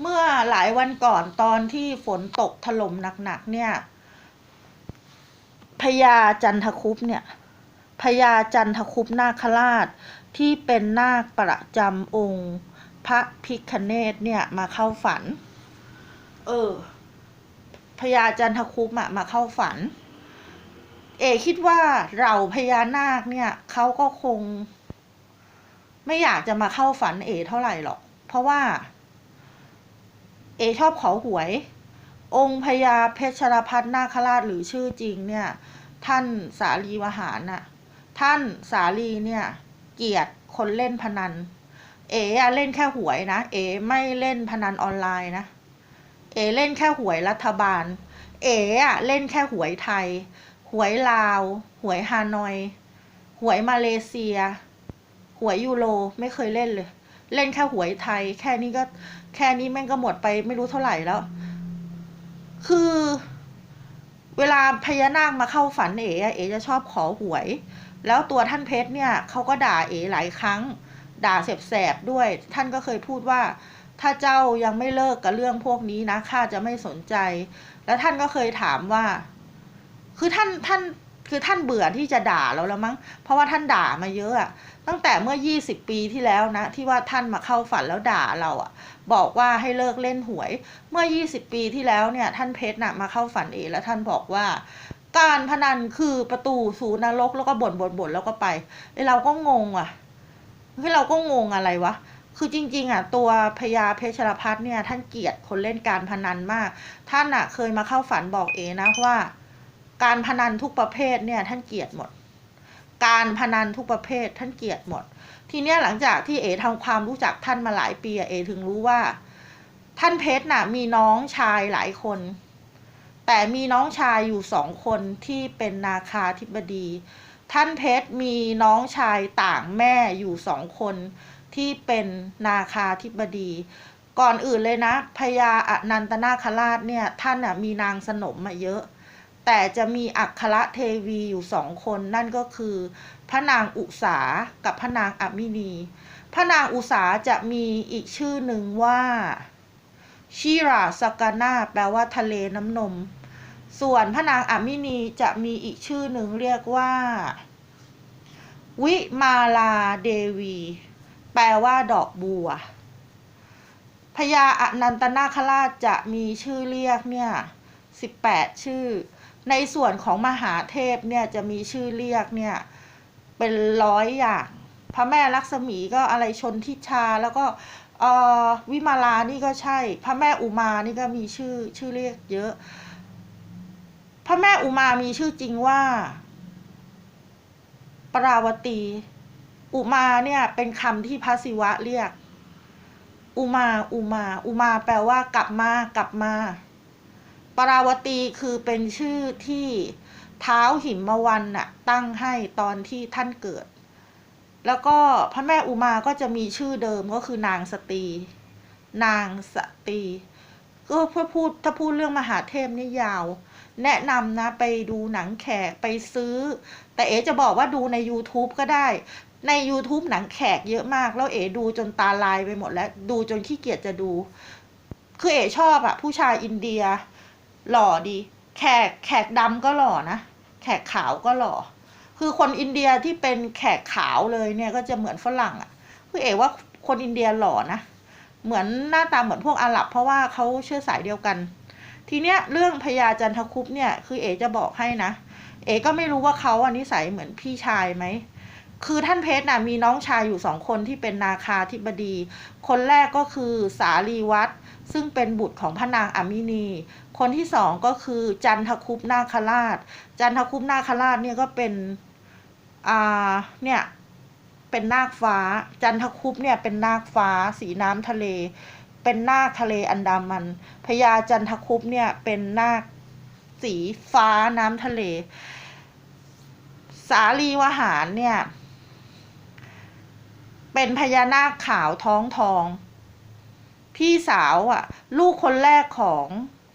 เมื่อหลายวันก่อนตอนที่ฝนตกถล่มหนักๆเนี่ยพญาจันทคุปเนี่ยพญาจันทคุปนาคราชที่เป็นนาคประจำองค์ พระพิคเนตเนี่ยมาเข้าฝัน เออพญาจันทคุปอะมาเข้าฝัน เอคิดว่าเราพญานาคเนี่ยเขาก็คง ไม่อยากจะมาเข้าฝันเอเท่าไหร่หรอก เพราะว่า เอชอบขอหวย องค์พญาเพชรพัฒนาคราชหรือชื่อจริงเนี่ย ท่านสาลีวหารน่ะ ท่านสาลีเนี่ย เกียดคนเล่นพนัน เอ๋อะเล่นแค่หวยนะ เอ๋ไม่เล่นพนันออนไลน์นะ เอ๋เล่นแค่หวยรัฐบาล เอ๋อะเล่นแค่หวยไทย หวยลาว หวยฮานอย หวยมาเลเซีย หวยยูโรไม่เคยเล่นเลย เล่นแค่หวยไทย แค่นี้ก็แค่นี้แม่งก็หมดไปไม่รู้เท่าไหร่แล้ว คือ เวลาพญานาคมาเข้าฝันเอ๋อเอ๋จะชอบขอหวย แล้วตัวท่านเพชรเนี่ยเขาก็ด่าเอ๋หลายครั้ง ด่าแสบๆด้วย ท่านก็เคยพูดว่า ถ้าเจ้ายังไม่เลิกกับเรื่องพวกนี้นะข้าจะไม่สนใจ แล้วท่านก็เคยถามว่า คือท่านท่าน คือท่านเบื่อที่จะด่าเราแล้วมั้ง เพราะว่าท่านด่ามาเยอะอะตั้งแต่เมื่อ 20 ปีที่แล้วนะ ที่ว่าท่านมาเข้าฝันแล้วด่าเราอะบอกว่าให้เลิกเล่นหวย เมื่อ 20 ปีที่แล้วเนี่ย ท่านเพชรน่ะมาเข้าฝันเอแล้วท่านบอกว่า การพนันคือประตูสู่นรกแล้วก็บ่นบ่นบ่นแล้วก็ไปไอเราก็งงอะเฮ้เราก็งงอะไรวะคือจริงๆอะตัวพญาเพชรพัฒน์เนี่ยท่านเกลียดคนเล่นการพนันมาก ท่านอะเคยมาเข้าฝันบอกเอนะว่า การพนันทุกประเภทเนี่ยท่านเกลียดหมด การพนันทุกประเภทท่านเกลียดหมด ทีเนี้ยหลังจากที่เอทำความรู้จักท่านมาหลายปีอะเอถึงรู้ว่า ท่านเพชรน่ะมีน้องชายหลายคน แต่มีน้องชายอยู่สองคนที่เป็นนาคาธิบดี ท่านเพชรมีน้องชายต่างแม่อยู่สองคนที่เป็นนาคาธิบดี ก่อนอื่นเลยนะพญาอนันตนาคราชเนี่ยท่านน่ะมีนางสนมมาเยอะ แต่จะมีอัครเทวีอยู่สองคนนั่นก็คือ พระนางอุสากับพระนางอมินี พระนางอุสาจะมีอีกชื่อหนึ่งว่าชิราสกานาแปลว่าทะเลน้ำนม ส่วนพระนางอมินีจะมีอีกชื่อหนึ่งเรียกว่า วิมาลาเดวี แปลว่าดอกบัวพญาอนันตนาคราชจะมีชื่อเรียกเนี่ยสิบแปดชื่อ ในส่วนของมหาเทพเนี่ยจะมีชื่อเรียกเนี่ยเป็นร้อยอย่าง พระแม่ลักษมีก็อะไรชนทิชาแล้วก็วิมาลานี่ก็ใช่ พระแม่อุมานี่ก็มีชื่อชื่อเรียกเยอะ พระแม่อุมามีชื่อจริงว่า ปราวตี อุมาเนี่ยเป็นคำที่พระศิวะเรียก อุมา อุมา อุมาแปลว่ากลับมากลับมา ปราวตีคือเป็นชื่อที่เท้าหิมวันน่ะตั้งให้ตอนที่ท่านเกิด แล้วก็พระแม่อุมาก็จะมีชื่อเดิมก็คือนางสตรี นางสตรี ก็เพื่อพูดถ้าพูดเรื่องมหาเทพนี่ยาว แนะนำนะไปดูหนังแขกไปซื้อ แต่เอ๋จะบอกว่าดูใน YouTube ก็ได้ ใน YouTube หนังแขกเยอะมาก แล้วเอ๋ดูจนตาลายไปหมดแล้ว ดูจนขี้เกียจจะดู คือเอ๋ชอบอะผู้ชายอินเดีย หล่อดี แขกแขกดำก็หล่อนะแขกขาวก็หล่อ คือคนอินเดียที่เป็นแขกขาวเลยเนี่ยก็จะเหมือนฝรั่งอะ่ะคือเอ๋ว่าคนอินเดียหล่อนะเหมือนหน้าตาเหมือนพวกอาหรับ เพราะว่าเขาเชื้อสายเดียวกัน ทีเนี้ยเรื่องพญาจันทคุปเนี่ยคือเอ๋จะบอกให้นะ เอ๋ก็ไม่รู้ว่าเขาอันนิสัยเหมือนพี่ชายไหมคือท่านเพชรน่ะมีน้องชายอยู่สองคนที่เป็นนาคาธิบดี คนแรกก็คือสาลีวัดซึ่งเป็นบุตรของพระนางอามินี คนที่สองก็คือจันทคุปนาคราช จันทคุปนาคราชเนี่ยก็เป็นอ่าเนี่ยเป็นนาคฟ้า จันทคุปเนี่ยเป็นนาคฟ้า สีน้ำทะเล เป็นนาคทะเลอันดามันพญาจันทคุปเนี่ยเป็นนาคสีฟ้าน้ำทะเล สาลีวหารเนี่ยเป็นพญานาคขาวท้องทอง พี่สาวอะ ลูกคนแรกของ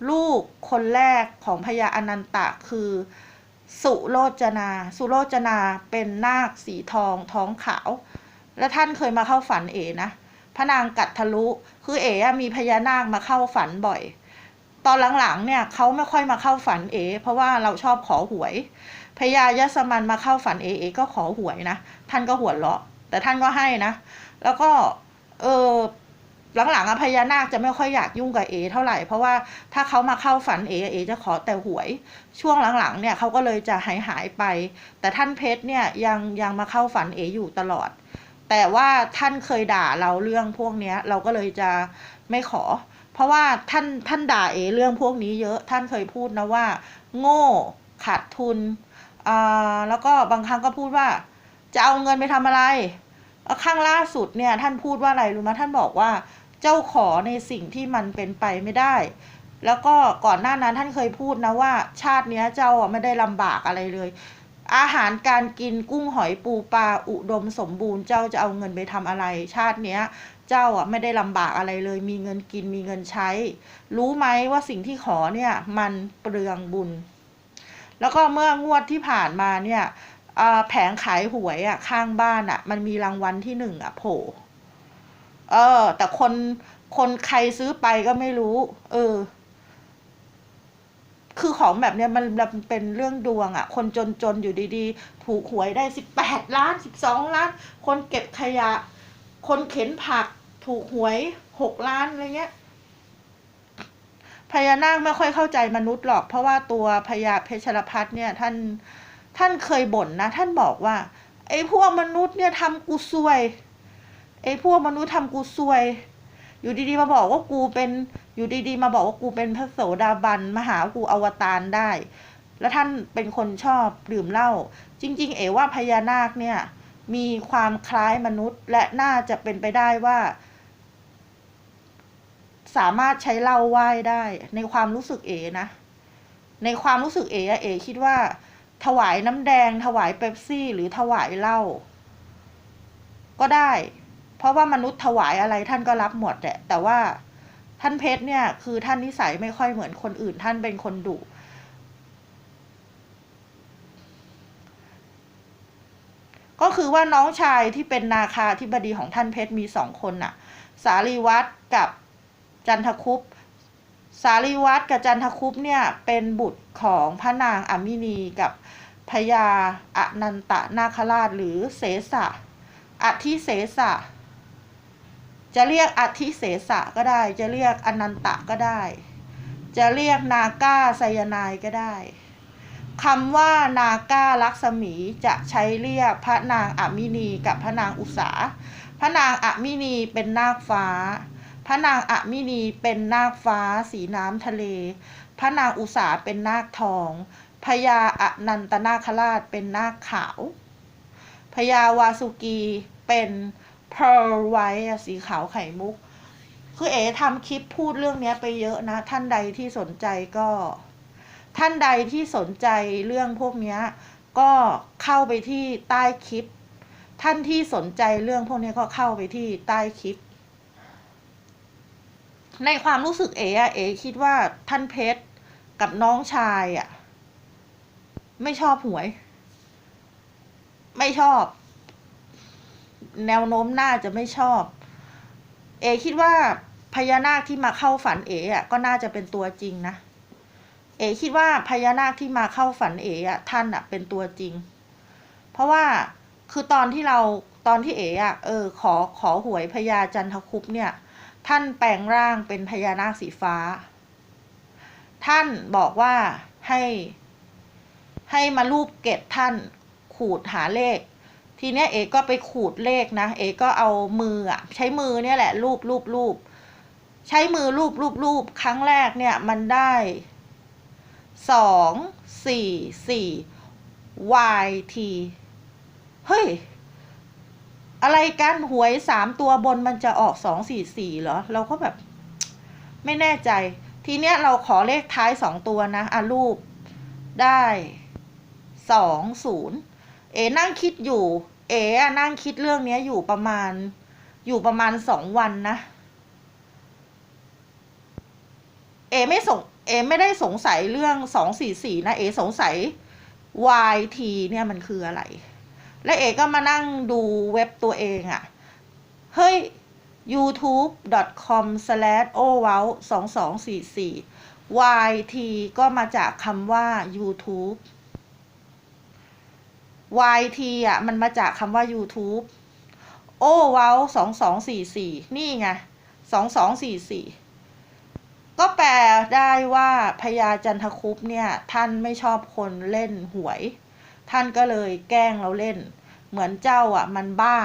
ลูกคนแรกของพญาอนันตะคือ สุโรจนา สุโรจนาเป็นนาคสีทองท้องขาว และท่านเคยมาเข้าฝันเอนะพระนางกัดทะลุคือเอ๋มีพญานาคมาเข้าฝันบ่อย ตอนหลังๆเนี่ยเขาไม่ค่อยมาเข้าฝันเอ๋เพราะว่าเราชอบขอหวยพญายสมันมาเข้าฝันเอ๋เอก็ขอหวยนะ ท่านก็หัวเราะ แต่ท่านก็ให้นะ แล้วก็ เออ หลังๆอะพญานาคจะไม่ค่อยอยากยุ่งกับเอ เท่าไหร่เพราะว่าถ้าเขามาเข้าฝันเอเอจะขอแต่หวย ช่วงหลังๆเนี่ยเขาก็เลยจะหายหายไป แต่ท่านเพชรเนี่ยยังยังมาเข้าฝันเออยู่ตลอด แต่ว่าท่านเคยด่าเราเรื่องพวกเนี้ยเราก็เลยจะไม่ขอ เพราะว่าท่านท่านด่าเอเรื่องพวกนี้เยอะท่านเคยพูดนะว่า โง่ขาดทุนอ่าแล้วก็บางครั้งก็พูดว่า จะเอาเงินไปทำอะไรข้างล่าสุดเนี่ยท่านพูดว่าอะไรรู้ไหมท่านบอกว่า เจ้าขอในสิ่งที่มันเป็นไปไม่ได้ แล้วก็ก่อนหน้านั้นท่านเคยพูดนะว่า ชาติเนี้ยเจ้าไม่ได้ลำบากอะไรเลย อาหารการกินกุ้งหอยปูปลาอุดมสมบูรณ์เจ้าจะเอาเงินไปทำอะไร ชาติเนี้ยเจ้าอะไม่ได้ลำบากอะไรเลย มีเงินกินมีเงินใช้ รู้ไหมว่าสิ่งที่ขอเนี่ยมันเปลืองบุญ แล้วก็เมื่องวดที่ผ่านมาเนี่ยแผงขายหวยอะข้างบ้านอะ มันมีรางวัลที่หนึ่งอะโผล่ เออ แต่คนคนใครซื้อไปก็ไม่รู้ เออ คือของแบบเนี้ยมันมันเป็นเรื่องดวงอะ่ะ คนจนๆอยู่ดีๆ ถูกหวยได้สิบแปดล้านสิบสองล้าน คนเก็บขยะ คนเข็นผัก ถูกหวยหกล้านอะไรเงี้ยพญานาคไม่ค่อยเข้าใจมนุษย์หรอก เพราะว่าตัวพญาเพชรพัฒน์เนี่ย ท่านท่านเคยบ่นนะ ท่านบอกว่า ไอ้พวกมนุษย์เนี่ยทำกูซวย ไอ้พวกมนุษย์ทำกูซวย อยู่ดีๆมาบอกว่ากูเป็น อยู่ดีๆ มาบอกว่ากูเป็นพระโสดาบันมาหากูอวตารได้ แล้วท่านเป็นคนชอบดื่มเหล้า จริง ๆ เอ๋ว่าพญานาคเนี่ย มีความคล้ายมนุษย์และน่าจะเป็นไปได้ว่า สามารถใช้เหล้าไหว้ได้ ในความรู้สึกเอ๋นะ ในความรู้สึกเอ๋เอ๋คิดว่า ถวายน้ำแดง ถวายเป๊ปซี่ หรือถวายเหล้าก็ได้ เพราะว่ามนุษย์ถวายอะไรท่านก็รับหมดแหละแต่ว่าท่านเพชรเนี่ย คือท่านนิสัยไม่ค่อยเหมือนคนอื่น ท่านเป็นคนดุก็คือว่าน้องชายที่เป็นนาคาธิบดีของท่านเพชรมีสองคนน่ะ สารีวัตรกับจันทคุปสารีวัตรกับจันทคุปเนี่ยเป็นบุตรของพระนางอามินีกับพญาอนันตนาคราชหรือเสสะอธิเสสะ จะเรียกอธิเสสะก็ได้ จะเรียกอนันตะก็ได้ จะเรียกนาก้าไซยานายก็ได้คำว่านาก้าลักษมีจะใช้เรียกพระนางอามินีกับพระนางอุษาพระนางอามินีเป็นนาคฟ้า พระนางอามินีเป็นนาคฟ้า สีน้ำทะเล พระนางอุษาเป็นนาคทองพญาอนันตนาคราชเป็นนาคขาวพญาวาสุกีเป็น เพร์ลไวท์สีขาวไข่มุก คือเอ๋ทำคลิปพูดเรื่องนี้ไปเยอะนะ ท่านใดที่สนใจก็ ท่านใดที่สนใจเรื่องพวกนี้ก็เข้าไปที่ใต้คลิป ท่านที่สนใจเรื่องพวกนี้ก็เข้าไปที่ใต้คลิป ในความรู้สึกเอ๋อะเอ๋คิดว่าท่านเพชรกับน้องชายอะไม่ชอบหวย ไม่ชอบ แนวโน้มน่าจะไม่ชอบ เอคิดว่าพญานาคที่มาเข้าฝันเอ๋อะก็น่าจะเป็นตัวจริงนะ เอคิดว่าพญานาคที่มาเข้าฝันเอ๋อะท่านอะเป็นตัวจริง เพราะว่าคือตอนที่เราตอนที่เอ๋อะเออขอขอหวยพญาจันทคุปเนี่ย ท่านแปลงร่างเป็นพญานาคสีฟ้า ท่านบอกว่าให้ให้มารูปเกตท่านขูดหาเลข ทีเนี้ยเอก็ไปขูดเลขนะ เอก็เอามืออะใช้มือเนี่ยแหละรูปรูปรูปใช้มือรูปรูปรูปครั้งแรกเนี่ยมันได้สองสี่สี่ YT เฮ้ย อะไรกันหวยสามตัวบนมันจะออกสองสี่สี่เหรอ เราก็แบบ ไม่แน่ใจ ทีเนี้ยเราขอเลขท้ายสองตัวนะ อะรูปได้สองศูนย์ เอนั่งคิดอยู่ เอนั่งคิดเรื่องนี้อยู่ประมาณ อยู่ประมาณสองวันนะ เอไม่สงเอไม่ได้สงสัยเรื่องสองสี่สี่นะ เอสงสัย YT เนี่ยมันคืออะไร และเอก็มานั่งดูเว็บตัวเองอะ่ะ เฮ้ย youtube.com o w o w 2244 YT ก็มาจากคำว่า YouTube YT อะ มันมาจากคำว่า YouTube โอ้ว้าวสองสองสี่สี่นี่ไงสองสองสี่สี่ก็แปลได้ว่าพญาจันทคุปเนี่ย ท่านไม่ชอบคนเล่นหวย ท่านก็เลยแกล้งเราเล่น เหมือนเจ้าอะ มันบ้า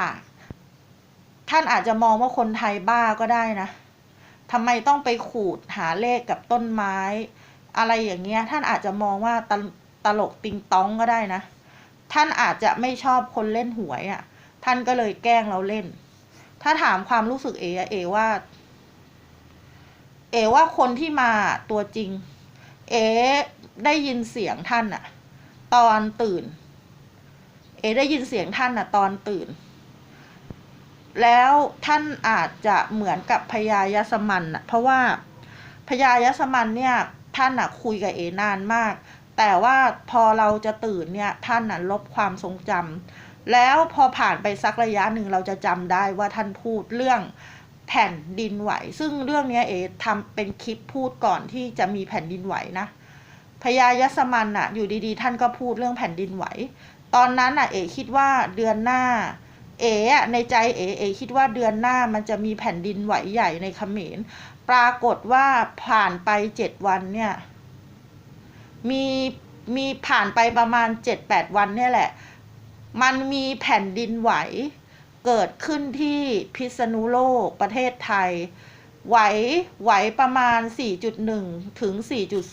ท่านอาจจะมองว่าคนไทยบ้าก็ได้นะทำไมต้องไปขูดหาเลขกับต้นไม้ อะไรอย่างเงี้ย ท่านอาจจะมองว่าตลตลกติงต้องก็ได้นะ ท่านอาจจะไม่ชอบคนเล่นหวยอะ ท่านก็เลยแกล้งเราเล่น ถ้าถามความรู้สึกเอะเอว่า เอว่าคนที่มาตัวจริง เอได้ยินเสียงท่านอะตอนตื่น เอได้ยินเสียงท่านอะตอนตื่น แล้วท่านอาจจะเหมือนกับพญายสมันอะเพราะว่าพญายสมันเนี่ยท่านอะคุยกับเอนานมาก แต่ว่าพอเราจะตื่นเนี่ยท่านอะลบความทรงจำแล้วพอผ่านไปสักระยะหนึ่งเราจะจำได้ว่าท่านพูดเรื่องแผ่นดินไหว ซึ่งเรื่องนี้เอทำเป็นคลิปพูดก่อนที่จะมีแผ่นดินไหวนะพญายสมันอะอยู่ดีๆ ท่านก็พูดเรื่องแผ่นดินไหว ตอนนั้นอะเอคิดว่าเดือนหน้า เอ๋ในใจเอ๋เอ๋คิดว่าเดือนหน้ามันจะมีแผ่นดินไหวใหญ่ในเขมรปรากฏว่าผ่านไปเจ็ดวันเนี่ย มีมีผ่านไปประมาณเจ็ดแปดวันเนี่ยแหละ มันมีแผ่นดินไหว เกิดขึ้นที่พิษณุโลกประเทศไทย ไหวไหวประมาณ 4.1 ถึง 4.2